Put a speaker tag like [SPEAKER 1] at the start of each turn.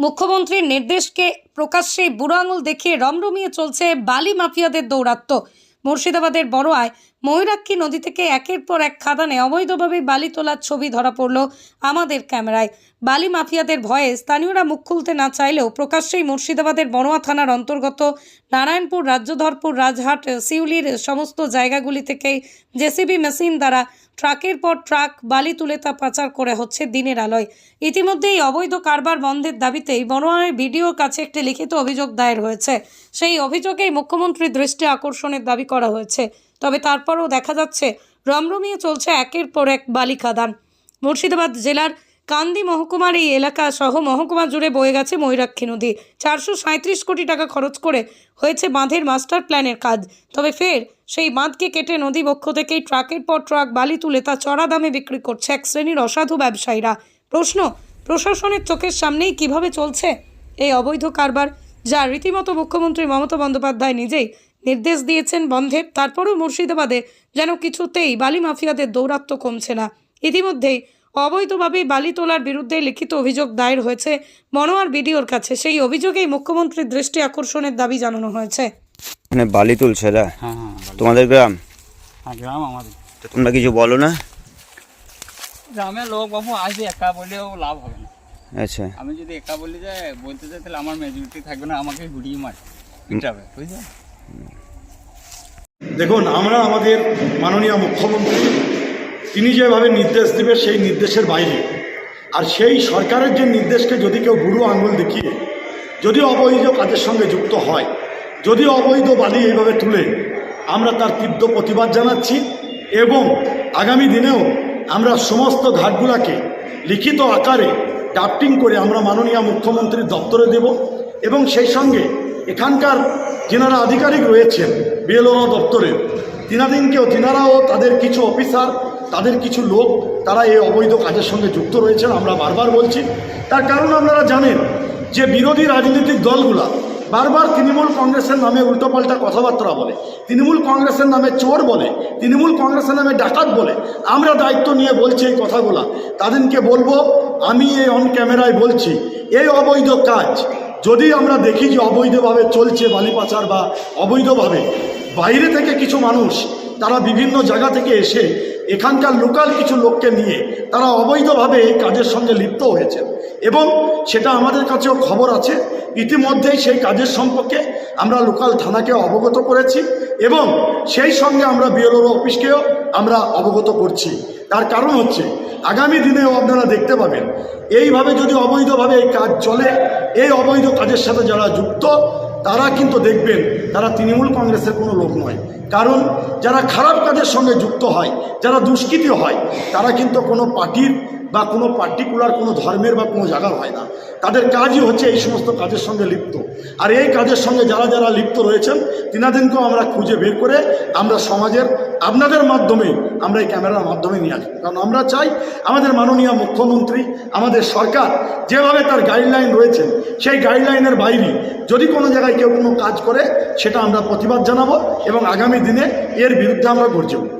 [SPEAKER 1] মুখ্যমন্ত্রীর নির্দেশকে প্রকাশ্যে বুড়ো আঙুল দেখিয়ে রমরমিয়ে চলছে বালি মাফিয়াদের দৌরাত্ম্য। মুর্শিদাবাদের বড়োয়ায় ময়ূরাক্ষী নদী থেকে একের পর এক খাদানে অবৈধভাবে বালি তোলার ছবি ধরা পড়ল আমাদের ক্যামেরায়। বালি মাফিয়াদের ভয়ে স্থানীয়রা মুখ খুলতে না চাইলেও প্রকাশ্যেই মুর্শিদাবাদের বড়োয়া থানার অন্তর্গত নারায়ণপুর, রাজ্যধরপুর, রাজহাট, সিউলির সমস্ত জায়গাগুলি থেকে জেসিবি মেশিন দ্বারা ট্রাকের পর ট্রাক বালি তুলে তা পাচার করে হচ্ছে দিনের আলোয়। ইতিমধ্যেই অবৈধ কারবার বন্ধের দাবিতেই বনোয়ারের ভিডিওর কাছে একটি লিখিত অভিযোগ দায়ের হয়েছে। সেই অভিযোগেই মুখ্যমন্ত্রীর দৃষ্টি আকর্ষণের দাবি করা হয়েছে। তবে তারপরও দেখা যাচ্ছে, রমরমিয়ে চলছে একের পর এক বালি খাদান মুর্শিদাবাদ জেলার কান্দি মহকুমার এই এলাকা সহ মহকুমা জুড়ে বয়ে গেছে ময়ূরাক্ষী নদী। চারশো কোটি টাকা খরচ করে হয়েছে বাঁধের মাস্টার প্ল্যানের কাজ। তবে ফের সেই বাঁধকে কেটে নদী বক্ষ থেকেই ট্রাকের পর ট্রাক বালি তুলে তা চড়া দামে বিক্রি করছে এক শ্রেণির অসাধু ব্যবসায়ীরা। প্রশ্ন, প্রশাসনের চোখের সামনেই কীভাবে চলছে এই অবৈধ কারবার, যা রীতিমতো মুখ্যমন্ত্রী মমতা বন্দ্যোপাধ্যায় নিজেই নির্দেশ দিয়েছেন বন্ধের তারপরও মুর্শিদাবাদে যেন কিছুতেই বালি মাফিয়াদের দৌরাত্ম্য কমছে না। ইতিমধ্যেই অবৈধভাবে বালি তোলার বিরুদ্ধে লিখিত অভিযোগ দায়ের হয়েছে মনোয়ার বিডিওর কাছে। সেই অভিযোগেই মুখ্যমন্ত্রীর দৃষ্টি আকর্ষণের দাবি জানানো হয়েছে।
[SPEAKER 2] মানে বালি তুলছে এরা
[SPEAKER 3] হ্যাঁ হ্যাঁ
[SPEAKER 2] তোমাদের গ্রাম?
[SPEAKER 3] হ্যাঁ গ্রাম আমাদের।
[SPEAKER 2] তোমরা কিছু বলো না?
[SPEAKER 3] গ্রামের লোক বাবু আসবে একা বললেও লাভ হবে না।
[SPEAKER 2] আচ্ছা।
[SPEAKER 3] আমি যদি একা বলি যে বলতে যাই তাহলে আমার মেজরিটি থাকবে না আমাকে ঘুরিয়ে মার পিটাবে বুঝলে?
[SPEAKER 4] দেখুন, আমরা আমাদের মাননীয় মুখ্যমন্ত্রী, তিনি যেভাবে নির্দেশ দেবে, সেই নির্দেশের বাইরে। আর সেই সরকারের যে নির্দেশকে যদি কেউ বুড়ো আঙুল দেখিয়ে, যদি অবৈধ কাজের সঙ্গে যুক্ত হয়, যদি অবৈধ বালি এইভাবে তুলে, আমরা তার তীব্র প্রতিবাদ জানাচ্ছি এবং আগামী দিনেও আমরা সমস্ত ঘাটগুলাকে লিখিত আকারে ড্রাফটিং করে আমরা মাননীয় মুখ্যমন্ত্রীর দপ্তরে দেব এবং সেই সঙ্গে এখানকার যেনারা আধিকারিক রয়েছেন বিএলও দপ্তরের তিনাদিনকেও তিনারাও তাদের কিছু অফিসার, তাদের কিছু লোক, তারা এই অবৈধ কাজের সঙ্গে যুক্ত রয়েছেন, আমরা বারবার বলছি। তার কারণ আপনারা জানেন যে বিরোধী রাজনৈতিক দলগুলা বারবার তৃণমূল কংগ্রেসের নামে উল্টোপাল্টা কথাবার্তা বলে, তৃণমূল কংগ্রেসের নামে চোর বলে, তৃণমূল কংগ্রেসের নামে ডাকাত বলে। আমরা দায়িত্ব নিয়ে বলছি এই কথাগুলা। তাদেরকে বলব, আমি এই অন ক্যামেরায় বলছি, এই অবৈধ কাজ যদি আমরা দেখি যে অবৈধভাবে চলছে বালি পাচার বা অবৈধভাবে, বাইরে থেকে কিছু মানুষ, তারা বিভিন্ন জায়গা থেকে এসে এখানকার লোকাল কিছু লোককে নিয়ে তারা অবৈধভাবে এই কাজের সঙ্গে লিপ্ত হয়েছে। এবং সেটা আমাদের কাছেও খবর আছে, ইতিমধ্যেই সেই কাজের সম্পর্কে আমরা লোকাল থানাকে অবগত করেছি এবং সেই সঙ্গে আমরা বিএলওর অফিসকেও আমরা অবগত করছি। তার কারণ হচ্ছে, আগামী দিনেও আপনারা দেখতে পাবেন এইভাবে যদি অবৈধভাবে এই কাজ চলে, এই অবৈধ কাজের সাথে যারা যুক্ত, তারা কিন্তু দেখবেন তারা তৃণমূল কংগ্রেসের কোনো লোক নয়। কারণ যারা খারাপ কাজের সঙ্গে যুক্ত হয়, যারা দুষ্কৃতি হয়, তারা কিন্তু কোনো পার্টির বা কোনো পার্টিকুলার কোনো ধর্মের বা কোনো জায়গার হয় না। তাদের কাজই হচ্ছে এই সমস্ত কাজের সঙ্গে লিপ্ত। আর এই কাজের সঙ্গে যারা যারা লিপ্ত রয়েছেন তিনাদিনকেও আমরা খুঁজে বের করে আমরা সমাজের আপনাদের মাধ্যমে আমরা এই ক্যামেরার মাধ্যমে নিয়ে আসব। কারণ আমরা চাই আমাদের মাননীয় মুখ্যমন্ত্রী, আমাদের সরকার যেভাবে তার গাইডলাইন রয়েছে, সেই গাইডলাইনের বাইরে যদি কোনো জায়গায় কেউ কোনো কাজ করে, সেটা আমরা প্রতিবাদ জানাব এবং আগামী দিনে এর বিরুদ্ধে আমরা গর্জে উঠবো।